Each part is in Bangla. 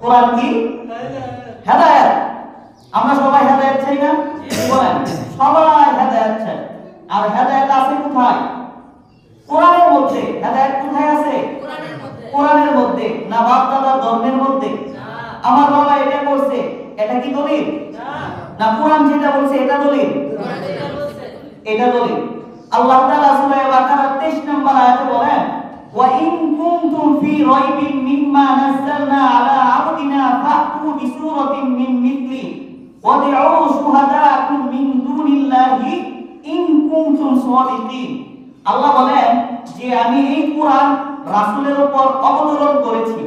কোরআন কি? হেদায়েত। আমরা সবাই হেদায়েত চাই না? বলেন? সবাই হেদায়েত চাই। আর হেদায়েত আছে কোথায়? কোরআনের মধ্যে। হেদায়েত কোথায় আছে? কোরআনের মধ্যে। না বাপ দাদার ধর্মের মধ্যে। আমার বাবা এটা করছে। এটা কি দলিল? না। কোরআন যেটা বলছে এটা দলিল? এটা দলিল। আল্লাহ তাআলা সূরা বাকারা 23 নম্বর আয়াতে বলেন ওয়া ইন কুনতুম ফি রাইবিন মিম্মা নাযালনা আলা আবদিনা ফাতু বিসূরাতিন মিন মিথলি ওয়াদউ শুহাদাকুম মিন দুনিল্লাহি ইন কুনতুম সাদিকিন আল্লাহ বলেন যে আমি এই কোরআন রাসূলের উপর অবতরণ করেছি।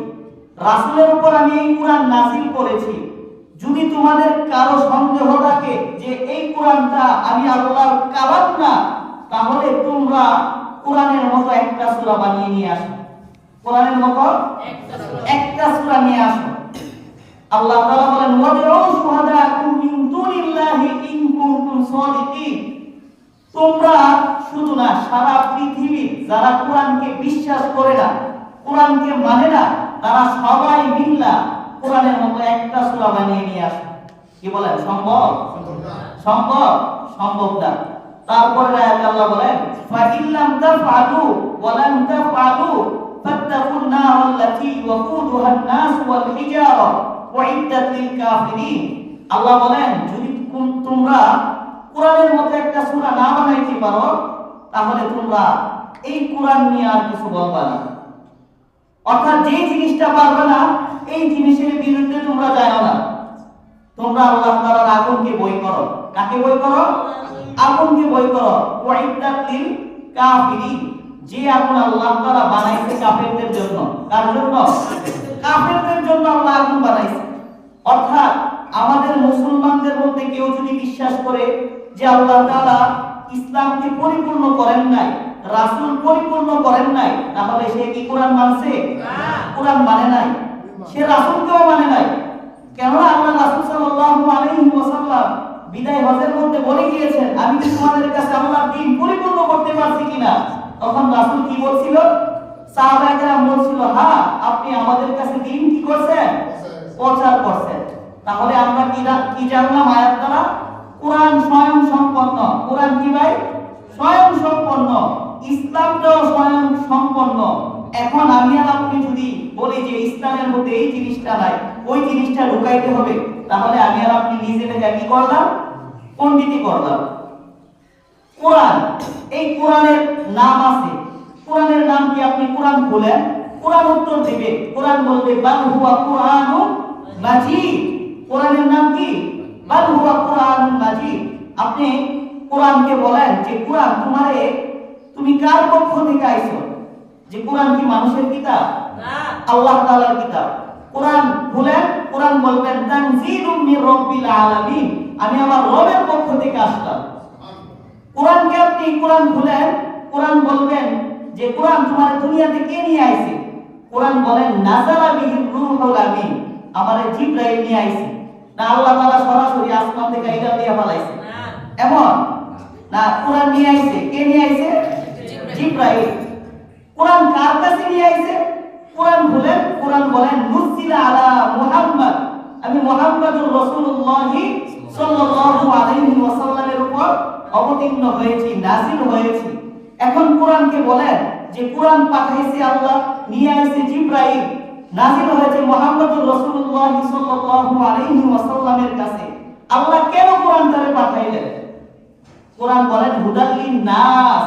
রাসূলের উপর আমি এই কোরআন নাযিল করেছি। যদি তোমাদের কারও সন্দেহ থাকে যে এই কোরআনটা আমি আল্লাহর কালাম না, তাহলে তোমরা কোরআনের মতো একটা সূরা বানিয়ে নিয়ে আসো। কোরআনের মতো একটা সূরা। নিয়ে আসো। আল্লাহ তাআলা বলেন ওয়াদউ শুহাদাকুম মিন দুনিল্লাহি ইন কুনতুম সাদিকিন। তোমরা শুধু না সারা পৃথিবী যারা কোরআনকে বিশ্বাস করে না কোরআনকে মানে না তারা সবাই মিল্লা কোরআনের মতো একটা সূরা বানিয়ে নিয়ে আসে। কি বলেন সম্ভব? সম্ভব? সম্ভব না। তারপরে আয়াতে আল্লাহ বলেন ফাইল্লাম তাফআলু ওয়া লাম তাফআলু ফাত্তাকুন নার আল্লাতী ওয়াকুদুহা আন-নাস ওয়াল হিজারা উইদ্দাত লিল কাফিরিন। আল্লাহ বলেন, যদি তুম- তোমরা কোরআনের মতো একটা সূরা না বানাইতে পারো, তাহলে তোমরা এই কোরআন নিয়ে আর কিছু বলবা না। অর্থাৎ যে জিনিসটা পারবে না, এই জিনিসের বিরুদ্ধে তোমরা যাও না। তোমরা আল্লাহ তাআলার আগুনকে বই করো। কাকে বই করো? আগুনকে বই করো। ওয়াইদাত লিল যে আগুন আল্লাহ তাআলা বানাইছে কাফেরদের জন্য। কার জন্য? কাফেরদের জন্য আল্লাহ আগুন বানাইছে। অর্থাৎ আমাদের মুসলমানদের মধ্যে কেউ যদি বিশ্বাস করে যে আল্লাহ তাআলা ইসলামকে পরিপূর্ণ করেন নাই, রাসূল পরিপূর্ণ করেন নাই, তাহলে সে কি কোরআন মানছে? না কোরআন মানে নাই। সে রাসূলকেও মানে নাই। কেননা আল্লাহ রাসূল সাল্লাল্লাহু আলাইহি ওয়াসাল্লাম বিদায় হজের মধ্যে বলে গিয়েছেন, আমি কি তোমাদের কাছে আল্লাহর দ্বীন পরিপূর্ণ করতে পারছি কিনা? তখন রাসূল কি বলছিল? সাহাবায়ে বলছিল হ্যাঁ আপনি আমাদের কাছে দ্বীন কি করছেন? প্রচার করছেন। তাহলে আমরা কি কি জানলাম আয়াত দ্বারা? কোরআন স্বয়ং সম্পন্ন। কোরআন কি ভাই? স্বয়ং সম্পন্ন। ইসলামটাও স্বয়ং সম্পন্ন। এখন আমি আর আপনি যদি বলি যে ইসলামের মধ্যে এই জিনিসটা নাই, ওই জিনিসটা ঢুকাইতে হবে। তাহলে আমি আর আপনি নিজে থেকে কি করলাম? পণ্ডিতি করলাম। কোরআন এই কোরআনের নাম আছে। কোরআনের নাম কি আপনি কোরআন খুলেন? কোরআন উত্তর দিবে। কোরআন বলবে বাল হুয়া কোরআনুন মাজিদ। কোরআনের নাম কি? বাল হুয়া কোরআনুন মাজিদ। আপনি কোরআনকে বলেন যে কোরআন তোমারে তুমি কার পক্ষ থেকে আইছো? যে কোরআন কি মানুষের কিতাব? না। আল্লাহ তাআলার কিতাব। কোরআন খুলেন কোরআন বলবেন, তানজিলুম মির রাব্বিল আলামিন। আমি আমার রবের পক্ষ থেকে আসলাম। কোরআনকে আপনি কোরআন খুলেন, কোরআন বলবেন যে, কোরআন তোমার দুনিয়াতে কে নিয়ে আইছে? কোরআন বলেন নাজালা বিহির রূহুল আমিন। আমারে জিবরাইল নিয়ে আইছে। না, আল্লাহ তাআলা সরাসরি আসমান থেকে এটা দিয়ে ফলাইছে। না এমন? না, কোরআন নিয়ে আইছে। কে নিয়ে আইছে? জিবরাইল। কোরআন কার কাছে নিয়ে আইছে? কোরআন বলেন কোরআন বলেন নুসিলা আলা মুহাম্মদ। আমি মুহাম্মদুর রাসূলুল্লাহি সাল্লাল্লাহু আলাইহি ওয়াসাল্লামের উপর অবতীর্ণ হয়েছি, নাযিল হয়েছি। এখন কোরআনকে বলেন যে, কোরআন পাঠাইছে আল্লাহ, নিয়ে আইছে জিবরাইল। নাযিল হয়েছে মুহাম্মদুর রাসূলুল্লাহি সাল্লাল্লাহু আলাইহি ওয়াসাল্লামের কাছে। আল্লাহ কেন কোরআন তারে পাঠাইলেন? কোরআন বলেন হুদাল্লিন নাস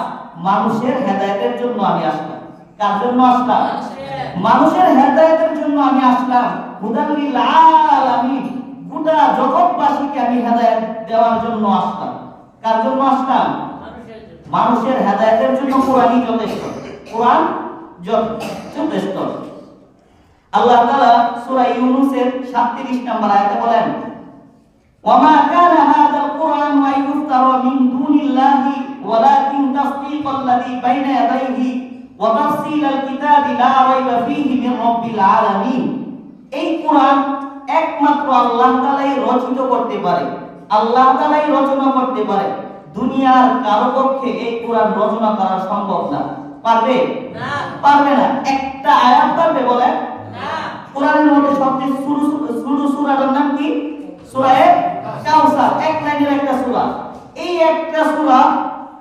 মানুষের হেদায়েতের জন্য আমি আসলাম। কার জন্য আসলাম? মানুষের হেদায়তের জন্য আমি আসলাম। হুদাঙ্গি লাল আমি গোটা জগৎবাসীকে আমি হেদায়ত দেওয়ার জন্য আসলাম। কার জন্য আসলাম? মানুষের হেদায়তের জন্য কোরআনই যথেষ্ট। কোরআন যথেষ্ট। আল্লাহ তাআলা সূরা ইউনূসের 37 নম্বর আয়াতে বলেন ওয়ামা কানা হাযাল কুরআন আইয়ুফতারা মিন দুনিল্লাহি ওয়ালাকিন তাসদীকাল্লাযী বাইনা ইয়াদাইহি ওয়াতাফসিল আল কিতাবি লা রাইবা ফীহি মিন রাব্বিল আলামিন এই কোরআন একমাত্র আল্লাহ তাআলাই রচিত করতে পারে। আল্লাহ তালাই রচনা করতে পারে। দুনিয়ার কারও পক্ষে এই কোরআন রচনা করা সম্ভব না। পারবে? পারবে না। একটা আয়াত পারবে বলে না। কোরআনের মধ্যে সবচেয়ে শুরু সুরাটার নাম কি? সূরা কাউসার। এক লাইনের একটা সূরা। এই একটা সূরা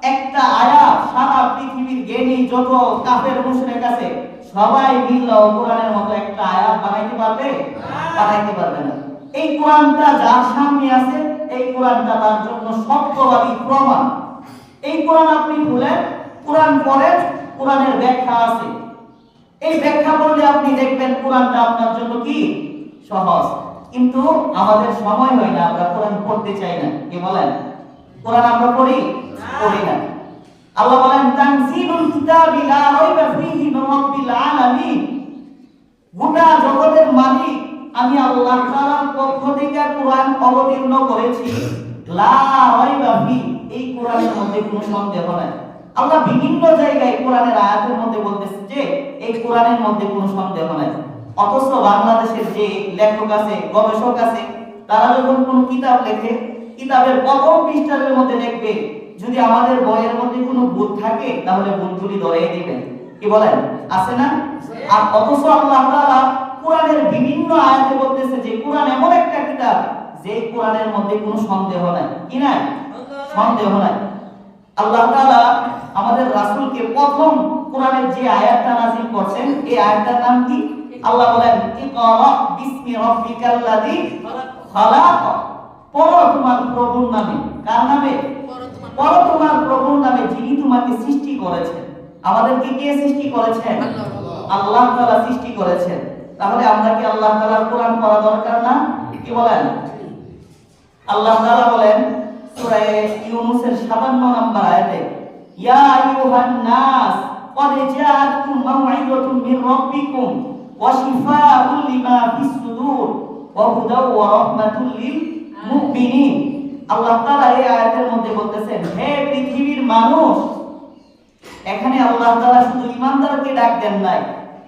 একটা আয়াত সারা পৃথিবীর জ্ঞানী যত কাফের মুশরিক আছে সবাই মিললেও কোরআনের মতো একটা আয়াত বানাইতে পারবে? বানাইতে পারবে না। এই কোরআনটা যার সামনে আছে এই কোরআনটা তার জন্য সত্যবাদী প্রমাণ। এই কোরআন আপনি খুলেন কোরআন পড়েন কোরআনের ব্যাখ্যা আছে। এই ব্যাখ্যা পড়লে আপনি দেখবেন কোরআনটা আপনার জন্য কি? সহজ। কিন্তু আমাদের সময় হয় না আমরা কোরআন পড়তে চাই না। কি বলেন? কোরআন আমরা পড়ি? পড়ি না। আল্লাহ বলেন, তানজিলুল কিতাবি লা রাইবা ফীহি মির রাব্বিল আলামিন। গোটা জগতের মালিক আমি আল্লাহ তাআলার পক্ষ থেকে কোরআন অবতীর্ণ করেছি। লা রাইবা ফী, এই কোরআনের মধ্যে কোনো সন্দেহ নাই। আল্লাহ বিভিন্ন জায়গায় কোরআনের আয়াতের মধ্যে বলতেছে যে, এই কোরআনের মধ্যে কোনো সন্দেহ নাই। অথচ বাংলাদেশের যে লেখক আছে, গবেষক আছে, তারা যখন কোনো কিতাব লেখে কিতাবের প্রথম পৃষ্ঠার মধ্যে দেখবে, যদি আমাদের বইয়ের মধ্যে কোনো ভুল থাকে, তাহলে ভুলগুলি ধরিয়ে দিবেন। কি বলেন? আছে না? আর অথচ আল্লাহ তাআলা কোরআনের বিভিন্ন আয়াতে বলতেছে যে, কোরআন এমন একটা কিতাব যে কোরআনের মধ্যে কোনো সন্দেহ নাই। কি নাই? সন্দেহ নাই। আল্লাহ তাআলা আমাদের রাসূলকে প্রথম কোরআনের যে আয়াতটা নাযিল করছেন, এই আয়াতটার নাম কি? আল্লাহ বলেন, ইকরা বিসমি রাব্বিকাল্লাযী খালাক। পড়ো তোমার প্রভুর নামে কার নামে পড়ো তোমার প্রভুর নামে যিনি তোমাকে সৃষ্টি করেছেন আমাদেরকে কে সৃষ্টি করেছেন আল্লাহ তাআলা সৃষ্টি করেছেন তাহলে আমরা কি আল্লাহ তাআলার কোরআন পড়া দরকার না কি বলেন আল্লাহ তাআলা বলেন সূরা ইউনূসের 57 নম্বর আয়াতে ইয়া আইয়ুহান নাস قد جاءتكم موعظة من ربكم وشفاء لما في الصدور وهدى ورحمة للمؤمنين আল্লাহ তাআলা এই আয়াতের মধ্যে বলতেছেন, হে পৃথিবীর মানুষ, এখানে আল্লাহ তাআলা শুধু ইমানদারকে ডাক দেন নাই,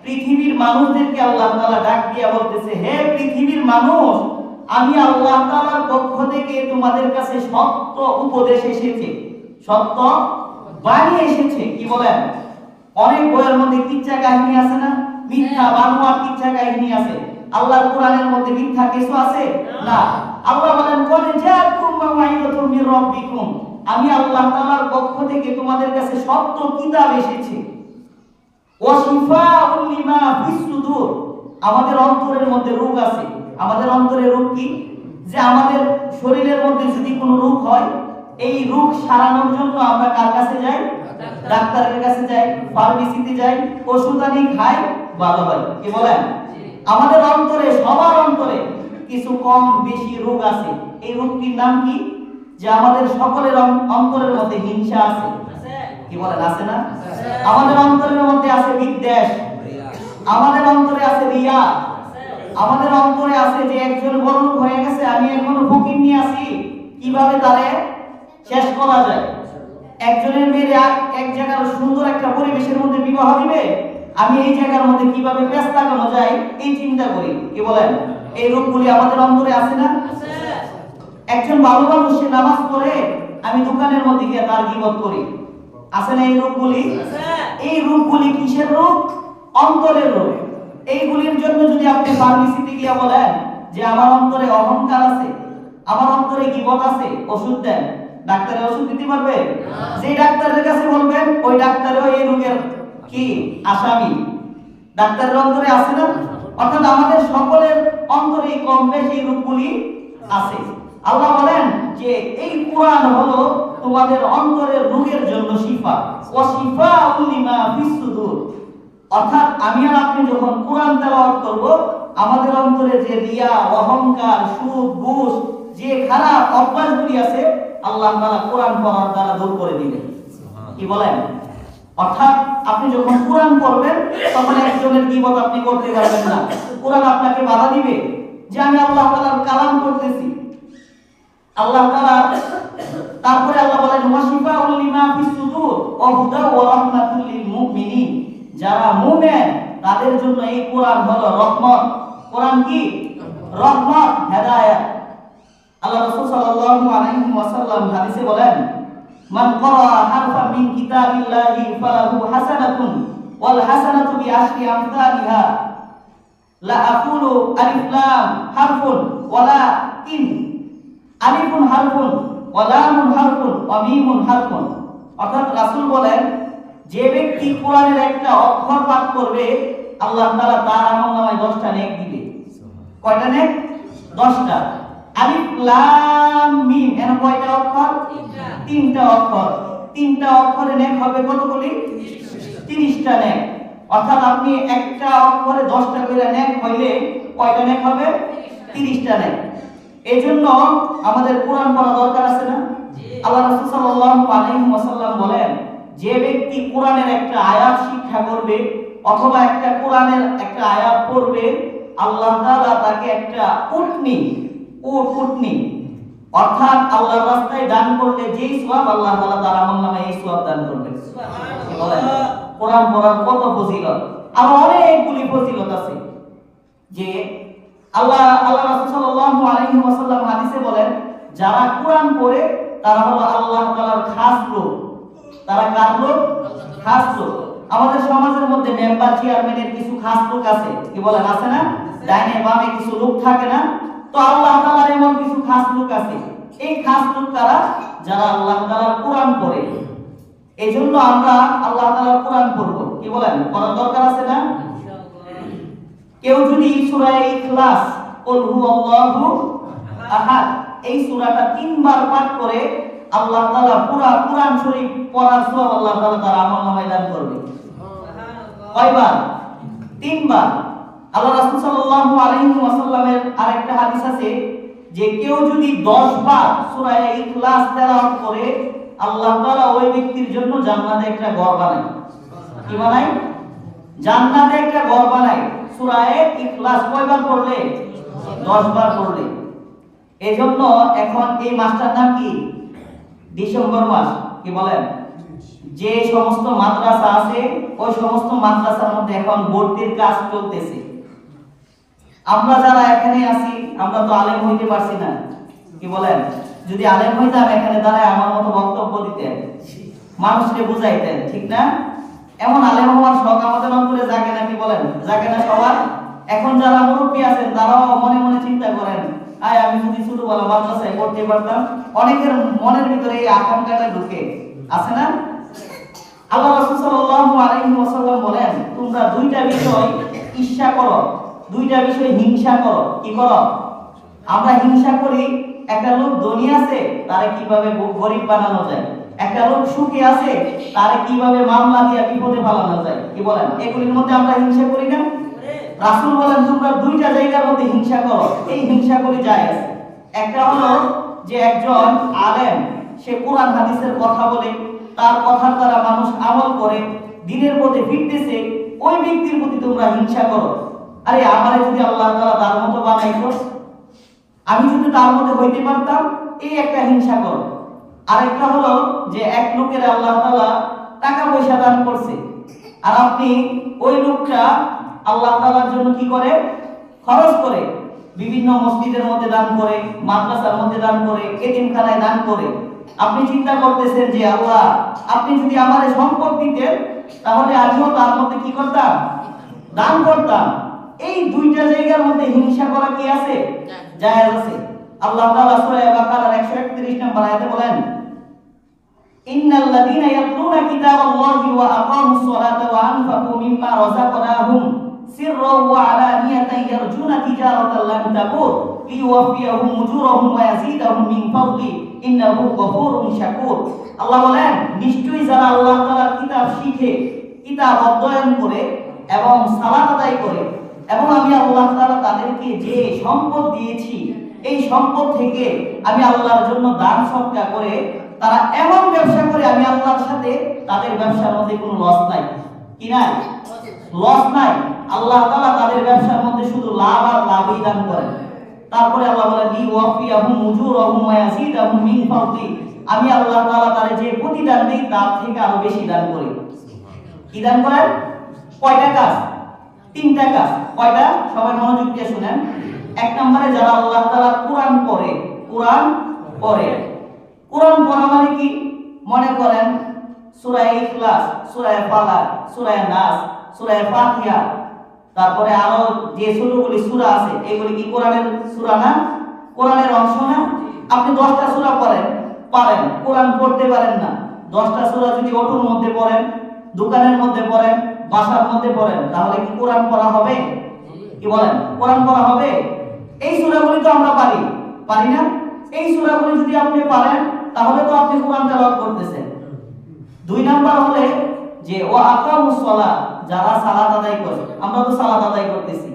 পৃথিবীর মানুষদেরকে আল্লাহ তাআলা ডাক দিয়া বলতেছে, হে পৃথিবীর মানুষ, আমি আল্লাহ তাআলার পক্ষ থেকে তোমাদের কাছে সত্য উপদেশ এসেছে, সত্য বাণী এসেছে। কি বলেন? অনেক বইয়ের মধ্যে কিচ্ছা কাহিনী আছে না? মিথ্যা, বানোয়ার কিচ্ছা কাহিনী আছে। আল্লাহর কোরআনের মধ্যে মিথ্যা কিছু আছে? না। আল্লাহ বলেন কোনে জাআতকুম মাওয়াইদাতুম মির রাব্বিকুম? আমি আল্লাহ তাআলার পক্ষ থেকে তোমাদের কাছে সত্য কিতাব এসেছে। ওয়া শিফাউল লিমা ফিস সুদূর। আমাদের অন্তরের মধ্যে রোগ আছে। আমাদের অন্তরে রোগ কি? যে আমাদের শরীরের মধ্যে যদি কোনো রোগ হয়, এই রোগ সারানোর জন্য আমরা কার কাছে যাই? ডাক্তারের কাছে যাই, ফার্মেসিতে যাই, ওষুধ আনি, খাই ভালো হয় কি বলেন? আমাদের অন্তরে সবার অন্তরে কিছু কম বেশি রোগ আছে। এই রোগটির নাম কি? যে আমাদের সকলের অন্তরের মধ্যে হিংসা আছে। কি বলেন আছে না? আমাদের অন্তরের মধ্যে আছে বিদ্বেষ। আমাদের অন্তরে আছে রিয়া। আমাদের অন্তরে আছে যে একজন বড় হয়ে গেছে আমি এখনও ফকির নিয়ে আছি। কীভাবে তারে শেষ করা যায়? একজনের মেয়ে এক- এক জায়গার সুন্দর একটা পরিবেশের মধ্যে বিবাহ দিবে? আমি এই জায়গার মধ্যে কীভাবে পেশ লাগানো যায় এই চিন্তা করি। কি বলেন? এই রূপগুলি আমাদের অন্তরে আছে না? একজন ভালো মানুষ সে নামাজ পড়ে আমি দোকানের মধ্যে গিয়ে তার গিবত করি। আছে না এই রূপগুলি? এই রূপগুলি কিসের রূপ? অন্তরের রূপ। এইগুলির জন্য যদি আপনি ফার্মেসিতে গিয়ে বলেন যে আমার অন্তরে অহংকার আছে আমার অন্তরে গিবত আছে ওষুধ দেন। ডাক্তারে ওষুধ দিতে পারবে? যে ডাক্তারের কাছে বলবেন ওই ডাক্তারেও এই রোগের কি? আসামি। ডাক্তারের অন্তরে আছে না? অর্থাৎ আমাদের সকলের অন্তরে কম বেশি রূপগুলি আছে। আল্লাহ বলেন যে এই কোরআন হলো তোমাদের অন্তরের রোগের জন্য শিফা। ও শিফা উলিমা ফিসুদুর অর্থাৎ আমি আর আপনি যখন কোরআন তেলাওয়াত করব, আমাদের অন্তরে যে রিয়া, অহংকার সুখ ঘুষ, যে খারাপ অভ্যাসগুলি আছে, আল্লাহ তাআলা কোরআন পড়ার দ্বারা দূর করে দিবেন কি বলেন? অর্থাৎ আপনি যখন কোরআন পড়বেন, তখন একজনের গীবত আপনি করতে পারবেন না। কোরআন আপনাকে বাধা দিবে যে আমি আল্লাহ তাআলার কালাম করতেছি আল্লাহ তাআলা তারপরে আল্লাহ বলেন ওয়াশিফাউল লিমা ফিস সুদুর ওয়া হুদা ওয়া রাহমাতুল লিল মুমিনিন। যারা মুমিন, তাদের জন্য এই কোরআন হলো রহমত। কোরআন কি? রহমত, হেদায়েত। আল্লাহ রাসূল সাল্লাল্লাহু আলাইহি ওয়াসাল্লাম হাদিসে বলেন মান ক্বারা হারফান মিন কিতাবিল্লাহি ফালাহু হাসানাতুন ওয়াল হাসানাতু বিআশরি আমসালিহা। লা আকুলু আলিফ লাম হারফুন ওয়ালা ইন। আলিফুন হারফুন ওয়া লামুন হারফুন ওয়া মিমুন অর্থাৎ রাসূল বলেন, যে ব্যক্তি কোরআনের একটা অক্ষর পাঠ করবে, আল্লাহ তাআলা তার আমলনামায় 10টা নেক দিবে। কয়টা নেক? 10টা আলিফ লাম মিম এর কয়টা অক্ষর? তিনটা। অক্ষর। তিনটা অক্ষরে নেক হবে কতগুলি তিরিশটা নেক। অর্থাৎ আপনি একটা অক্ষরে দশটা করে নেক হইলে কয়টা নেক হবে? তিরিশটা। নেক। এই জন্য আমাদের কোরআন পড়া দরকার আছে না? আল্লাহ রাসূল সাল্লাল্লাহু আলাইহি ওয়াসাল্লাম বলেন যে ব্যক্তি কোরআনের একটা আয়াত শিক্ষা করবে অথবা একটা কোরআনের একটা আয়াত পড়বে আল্লাহ তাআলা তাকে একটা উটনি উট উটনি অর্থাৎ আল্লাহর রাস্তায় দান করলে যেই সওয়াব আল্লাহ তাআলা তার আমলনামায় এই সওয়াব দান করবে বলেন কোরআন পড়ার কত ফজিলত? আরও অনেকগুলি ফজিলত আছে। যে আল্লাহ আল্লাহ রাসূল সাল্লাল্লাহু আলাইহি ওয়াসাল্লাম হাদিসে বলেন যারা কোরআন পড়ে তারা হলো আল্লাহ তাআলার খাস লোক। তারা কার লোক? খাস লোক। আমাদের সমাজের মধ্যে মেম্বার চেয়ারম্যানের কিছু খাস লোক আছে। কি বলেন আছে না? ডাইনে বামে কিছু লোক থাকে না? তো আল্লাহ তাআলার এমন কিছু খাস লোক আছে। এই খাস লোক তারা, যারা আল্লাহ তাআলার কোরআন পড়ে। এই জন্য আমরা আল্লাহ তাআলার কোরআন পড়ব। কি বলেন? পড়ার দরকার আছে না? কেউ যদি সূরা ইখলাস, কুল হুয়াল্লাহু আহাদ এই সূরাটা তিনবার পাঠ করে আল্লাহ তাআলা পুরা কোরআন শরীফ পড়ার সওয়াব আল্লাহ তাআলা তার আমলনামায় দান করবে। কয়বার? তিনবার। আল্লাহ রাসূল সাল্লাল্লাহু আলাইহি ওয়াসাল্লামের আরেকটা হাদিস আছে যে কেউ যদি 10 বার সূরা ইখলাস তেলাওয়াত করে, আল্লাহ তাআলা ওই ব্যক্তির জন্য জান্নাতে একটা ঘর বানায়। কি বানায়? জান্নাতে একটা ঘর বানায়। সূরা ইখলাস কয়বার পড়লে? 10 বার পড়লে। এজন্য এখন এই মাসটার নাম কি? ডিসেম্বর মাস। কি বলেন? যে সমস্ত মাদ্রাসা আছে, ওই সমস্ত মাদ্রাসার মধ্যে এখন ভর্তির কাজ চলতেছে। আমরা যারা এখানে আছি, আমরা তো আলেম হইতে পারছি না। কি বলেন? যদি আলেম হইতাম, এখানে দাঁড়ায় আমার মতো বক্তব্য দিতেন, মানুষকে বুঝাইতেন, ঠিক না? এমন আলেম হওয়ার শখ আমাদের অন্তরে জাগে না, কি বলেন? জাগে না সবার? এখন যারা মুরব্বী আছেন, তারাও মনে মনে চিন্তা করেন, আয়, আমি যদি ছোটবেলা মাদ্রাসায় পড়তে পারতাম, অনেকের মনের ভিতরে এই আকাঙ্ক্ষাটা ঢুকে। আছে না? আল্লাহ রাসূল সাল্লাল্লাহু আলাইহি ওয়াসাল্লাম বলেন, তোমরা দুইটা বিষয় ঈর্ষা করো দুইটা বিষয় হিংসা করো। কি করো? আমরা হিংসা করি, একটা লোক ধনী আছে, তারে কীভাবে গরিব বানানো যায়? একটা লোক সুখী আছে, তারে কীভাবে মামলা দিয়ে বিপদে ফেলানো যায়? কি বলেন? এগুলির মধ্যে আমরা হিংসা করি না রাসূল বলেন, তোমরা দুইটা জায়গার মধ্যে হিংসা করো। এই হিংসা করি যায় একটা হলো যে একজন আলেম, সে কোরআন হাদিসের কথা বলে, তার কথার দ্বারা মানুষ আমল করে, দিনের পথে ফিরতেছে, ওই ব্যক্তির প্রতি তোমরা হিংসা করো। আরে আমারে যদি আল্লাহ তাআলা তার মতো বানাইতো আমি যদি তার মধ্যে হইতে পারতাম, এই একটা হিংসা করো। আরেকটা হলো যে এক লোকের আল্লাহ তাআলা টাকা পয়সা দান করছে। আর আপনি ওই লোকটা আল্লাহ তাআলার জন্য কি করে? খরচ করে। বিভিন্ন মসজিদের মধ্যে দান করে, মাদ্রাসার মধ্যে দান করে, এতিমখানায় দান করে। আপনি চিন্তা করতেছেন যে আল্লাহ, আপনি যদি আমার সম্পদ দিতেন, তাহলে আমিও তার মধ্যে কি করতাম? দান করতাম। এই দুইটা জায়গার মধ্যে হিংসা করা কি আছে? জায়েজ আছে। আল্লাহ তাআলা সূরা বাকারার 131 নম্বর আয়াতে বলেন ইন্নাল লাযীনা ইয়াতলুনা কিতাবাল্লাহি ওয়া আকামুস সালাতা ওয়া আনফাকু মিম্মা রাযাকনাহুম সিররান ওয়া আলানিয়াতান ইয়ারজুনা তিজারাতান লান তাবুর লিওয়াফিয়াহুম উজুরাহুম ওয়া ইয়াজিদাহুম মিন ফাদলি ইন্নাহু গফুরুন শাকুর। আল্লাহ বলেন নিশ্চয়ই যারা আল্লাহ তাআলার কিতাব শিখে কিতাব অধ্যয়ন করে এবং সালাত আদায় করে এবং আমি আল্লাহ তাআলা তাদেরকে যে সম্পদ দিয়েছি, এই সম্পদ থেকে আমি আল্লাহর জন্য দান সৎকা করে, তারা এমন ব্যবসা করে, আমি আল্লাহর সাথে তাদের ব্যবসার মধ্যে কোনো লস নাই। কি নাই? লস নাই। আল্লাহ তালা তাদের ব্যবসার মধ্যে শুধু লাভ আর লাভই দান করেন। তারপরে আল্লাহ বলেন, লি ওয়াফিয়াহুম উজুরহুম ওয়া ইয়াজিদাহুম মিন ফাদলি আমি আল্লাহ তাআলা তারে যে প্রতিদান দেই, তার থেকে আরও বেশি দান করি। কি দান করেন? কয়টা কাজ? তিনটা কাজ কয়টা? সবাই মনোযোগ দিয়ে শুনেন। এক নম্বরে যারা আল্লাহ তাআলা কোরআন পড়ে কোরআন পড়ে। কোরআন পড়া মানে কি? মনে করেন, সূরা ইখলাস, সূরা ফালাক, সূরা নাস, সূরা ফাতিহা। তারপরে আরও যে ছোটগুলি সূরা আছে, এগুলি কি কোরআনের সূরা না? কোরআনের অংশ না? আপনি দশটা সূরা পড়েন, পারেন। কোরআন পড়তে পারেন না। দশটা সূরা যদি অটোর মধ্যে পড়েন, দোকানের মধ্যে পড়েন বাসার মধ্যে পড়েন তাহলে কি কোরআন পড়া হবে? কি বলেন, কোরআন পড়া হবে? এই সূরাগুলি তো আমরা পারি। পারি না? এই সূরাগুলি যদি আপনি পারেন, তাহলে তো আপনি কোরআন তেলাওয়াত করতেছেন। দুই নাম্বার হলে যে, ও আকামুস সালাত যারা সালাত আদায় করে। আমরা তো সালাত আদায় করতেছি।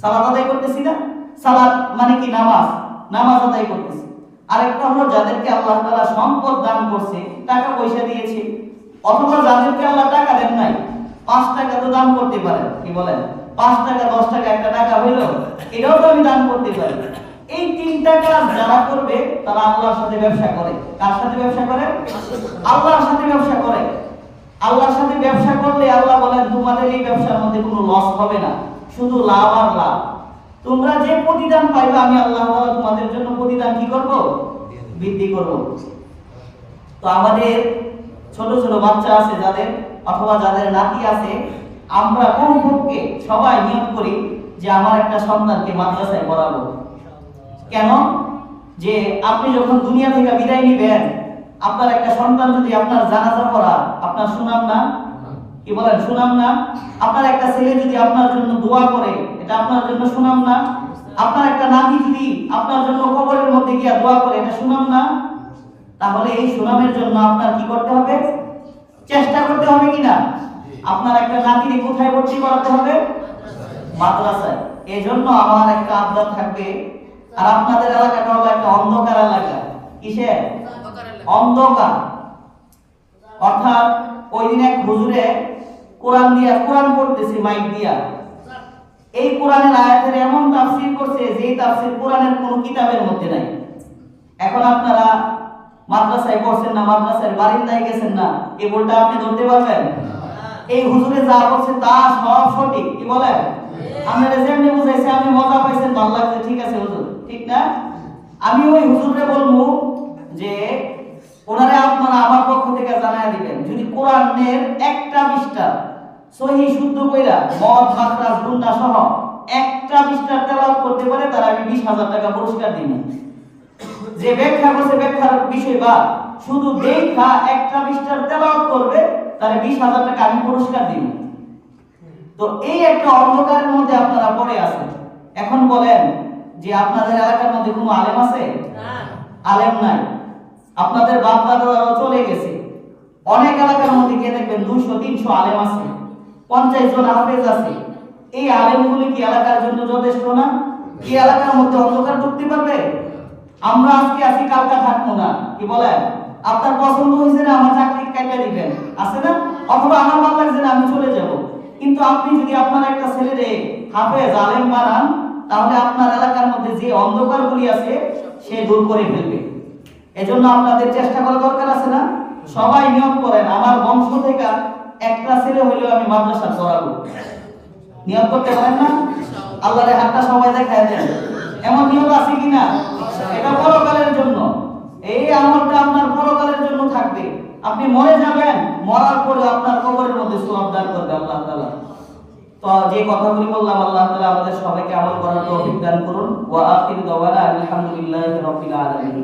সালাত আদায় করতেছি না? সালাত মানে কি? নামাজ। নামাজ আদায় করতেছি। আরেকটা হলো, যাদেরকে আল্লাহ তাআলা সম্পদ দান করছে, টাকা পয়সা দিয়েছে, অথবা যাদেরকে আল্লাহ টাকা দেন নাই পাঁচ টাকা তো দান করতে পারেন। কি বলেন? পাঁচ টাকা, দশ টাকা, একটা টাকা হইল, এটাও তো আমি দান করতে পারি। এই তিনটা কাজ যারা করবে, তারা আল্লাহর সাথে ব্যবসা করে। কার সাথে ব্যবসা করে? আল্লাহর সাথে ব্যবসা করে। আল্লাহর সাথে ব্যবসা করলে আল্লাহ বলেন, তোমাদের এই ব্যবসার মধ্যে কোনো লস হবে না। শুধু লাভ আর লাভ। তোমরা যে প্রতিদান পাইবে, আমি আল্লাহ তাআলা তোমাদের জন্য প্রতিদান কি করব? বৃদ্ধি করব। তো আমাদের ছোট ছোট বাচ্চা আছে, যাদের অথবা যাদের নাতি আছে, আমরা কমপক্ষে সবাই নিয়ত করি যে আমার একটা সন্তানকে মাদ্রাসায় পড়াবো। কেন? যে আপনি যখন দুনিয়া থেকে বিদায় নিবেন, আপনার একটা সন্তান যদি আপনার জানাজা পড়া আপনার সুনাম না? কি বলেন, সুনাম না? আপনার একটা ছেলে যদি আপনার জন্য দোয়া করে, এটা আপনার জন্য সুনাম না? আপনার একটা নাতি যদি আপনার জন্য কবরের মধ্যে গিয়া দোয়া করে, এটা সুনাম না? তাহলে এই সুনামের জন্য আপনার কি করতে হবে? চেষ্টা করতে হবে কিনা? আপনার একটা নাতিকে কোথায় ভর্তি করাতে হবে? মাদ্রাসায়। এই জন্য আমার একটা আবদার থাকবে। আর আপনাদের এলাকাটা হলো একটা অন্ধকার এলাকা। কিসের? অন্ধকার। অর্থাৎ ওই দিন এক হুজুরে কোরআন দিয়া, কোরআন পড়তেছে, মাইক দিয়া। এই কোরআনের আয়াতের এমন তাফসির করছে যে তাফসির কোরআনের কোনো কিতাবের মধ্যে নাই। এখন আপনারা মাদ্রাসায় পড়ছেন না মাদ্রাসায় বারিন্দায় গেছেন না এই বলটা আপনি ধরতে পারবেন? এই হুজুরে যা বলছে তা সব সঠিক কি বলেন? আপনারা যেমনি বুঝাইছে আমি মজা পাইছেন ভালো লাগছে ঠিক আছে হুজুর ঠিক না? আমি ওই হুজুরে বলব যে ওনারে আপনারা আমার পক্ষ থেকে জানায় দিবেন যদি কোরআনের একটা পৃষ্ঠা সহি শুদ্ধ কইরা মদ মাত্রাস গুন্ডা সহ একটা পৃষ্ঠা তেলাওয়াত করতে পারে তার আমি বিশ হাজার টাকা পুরস্কার দিব। যে ব্যাখ্যা করছে ব্যাখ্যার বিষয় বা শুধু দেখা একটা পৃষ্ঠার তেলাওয়াত করবে তাহলে বিশ হাজার টাকা আমি পুরস্কার দিব। তো এই একটা অন্ধকারের মধ্যে আপনারা পড়ে আছেন। এখন বলেন যে আপনাদের এলাকার মধ্যে কোনো আলেম আছে? না। আলেম নাই। আপনাদের বাপ দাদারাও চলে গেছে। অনেক এলাকার মধ্যে গিয়ে দেখবেন দুশো তিনশো আলেম আছে। পঞ্চাশ জন হাফেজ আছে। এই আলেমগুলি কি এলাকার জন্য যথেষ্ট না? এই এলাকার মধ্যে অন্ধকার ঢুকতে পারবে? আমরা আজকে আছি কালকা থাকব না। কি বলেন? আপনার পছন্দ হয়েছে না, আমার চাকরি কাটা দিবেন। আছে না? অথবা আমার ভালো লাগছে না, আমি চলে যাব। কিন্তু আপনি যদি আপনার একটা ছেলেরে হাফেজ, আলেম বানান, তাহলে আপনার এলাকার মধ্যে যে অন্ধকারগুলি আছে, সে দূর করে ফেলবে। এজন্য আপনাদের চেষ্টা করা দরকার আছে না? সবাই নিয়ম করেন। আমার বংশ থেকে একটা ছেলে হইলেও আমি মাদ্রাসা করাবো নিয়ম করতে পারেন না? আল্লাহরে হাতটা সবাই দেখায় দেন। এমন নিয়ম আছে কিনা? এটা পরকালের জন্য। এই আমলটা আপনার পরকালের জন্য থাকবে। আপনি মরে যাবেন, মরার পরে আপনার কবরের মধ্যে সওয়াব দান করবে আল্লাহ তাআলা। তো যে কথাগুলি বললাম, আল্লাহ তাআলা আমাদের সবাইকে আমল করার তৌফিক দান করুন। ওয়া আখির দাওয়ানা আলহামদুলিল্লাহি রাব্বিল আলামিন।